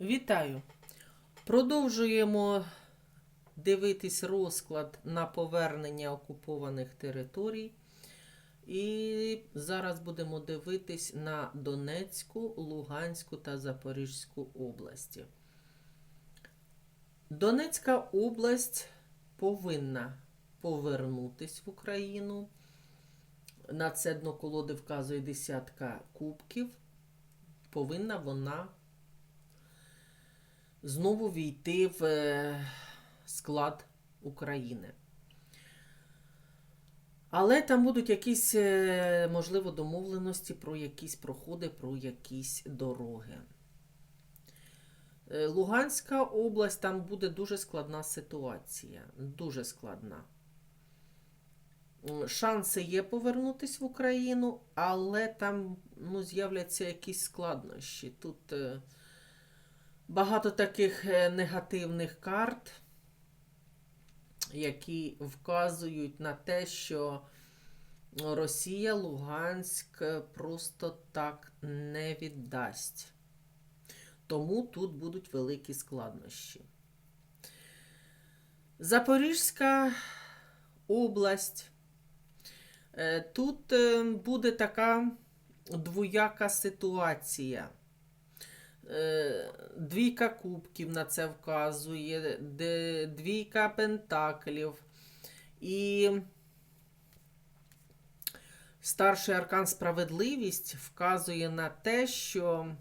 Вітаю! Продовжуємо дивитись розклад на повернення окупованих територій. І зараз будемо дивитись на Донецьку, Луганську та Запорізьку області. Донецька область повинна повернутись в Україну. На це дно колоди вказує десятка кубків. Повинна вона знову війти в е, склад України. Але там будуть якісь, е, можливо, домовленості про якісь проходи, про якісь дороги. Е, Луганська область, там буде дуже складна ситуація. Дуже складна. Шанси є повернутися в Україну, але там ну, з'являться якісь складнощі. Тут багато таких е, негативних карт, які вказують на те, що Росія Луганськ просто так не віддасть. Тому тут будуть великі складнощі. Запорізька область. Е, Тут е, буде така двояка ситуація. Е, Двійка кубків на це вказує, двійка пентаклів. І старший аркан справедливість вказує на те, що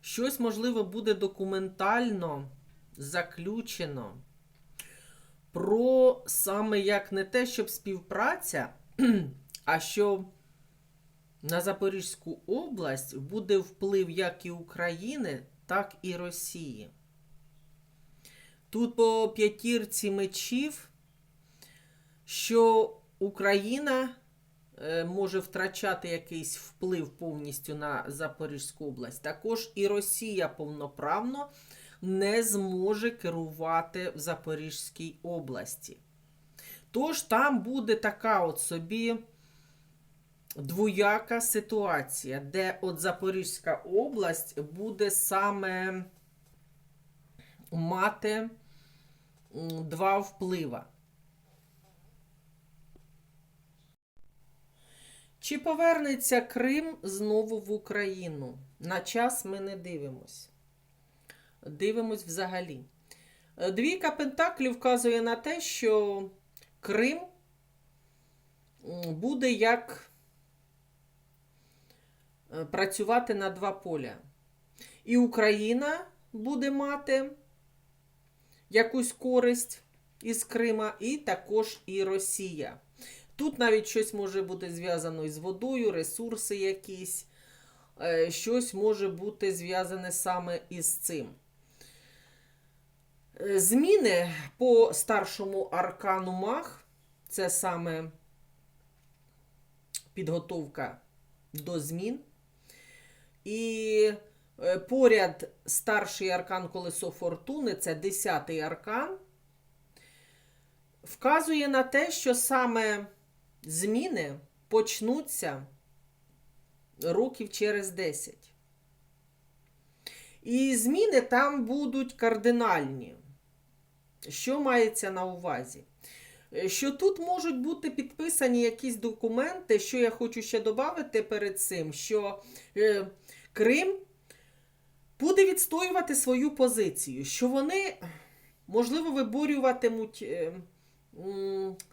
щось, можливо, буде документально заключено про саме як не те, щоб співпраця, а що на Запорізьку область буде вплив як і України, так і Росії. Тут по п'ятірці мечів, що Україна е, може втрачати якийсь вплив повністю на Запорізьку область. Також і Росія повноправно не зможе керувати в Запорізькій області. Тож там буде така от собі двояка ситуація, де от Запорізька область буде саме мати два вплива. Чи повернеться Крим знову в Україну? На час ми не дивимось. Дивимось взагалі. Двійка Пентаклів вказує на те, що Крим буде як працювати на два поля. І Україна буде мати якусь користь із Крима, і також і Росія. Тут навіть щось може бути зв'язано із водою, ресурси якісь, е, щось може бути зв'язане саме із цим. Е, Зміни по старшому аркану Мах, це саме підготовка до змін. І е, поряд старший аркан Колесо Фортуни, це 10-й аркан, вказує на те, що саме зміни почнуться років через 10. І зміни там будуть кардинальні. Що мається на увазі? Е, Що тут можуть бути підписані якісь документи, що я хочу ще додати перед цим, що е, Крим буде відстоювати свою позицію, що вони, можливо, виборюватимуть е,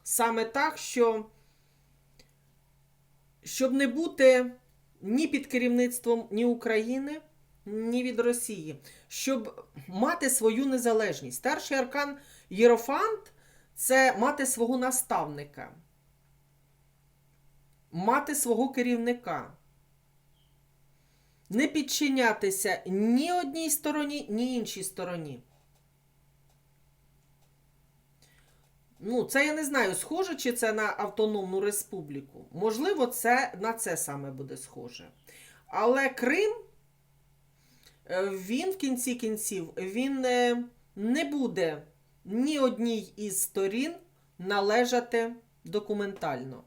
саме так, що щоб не бути ні під керівництвом ні України, ні від Росії, щоб мати свою незалежність. Старший аркан Єрофант це мати свого наставника, мати свого керівника. Не підчинятися ні одній стороні, ні іншій стороні. Ну, це я не знаю, схоже, чи це на Автономну Республіку. Можливо, це на це саме буде схоже. Але Крим, е, він в кінці кінців, він е, не буде ні одній із сторін належати документально.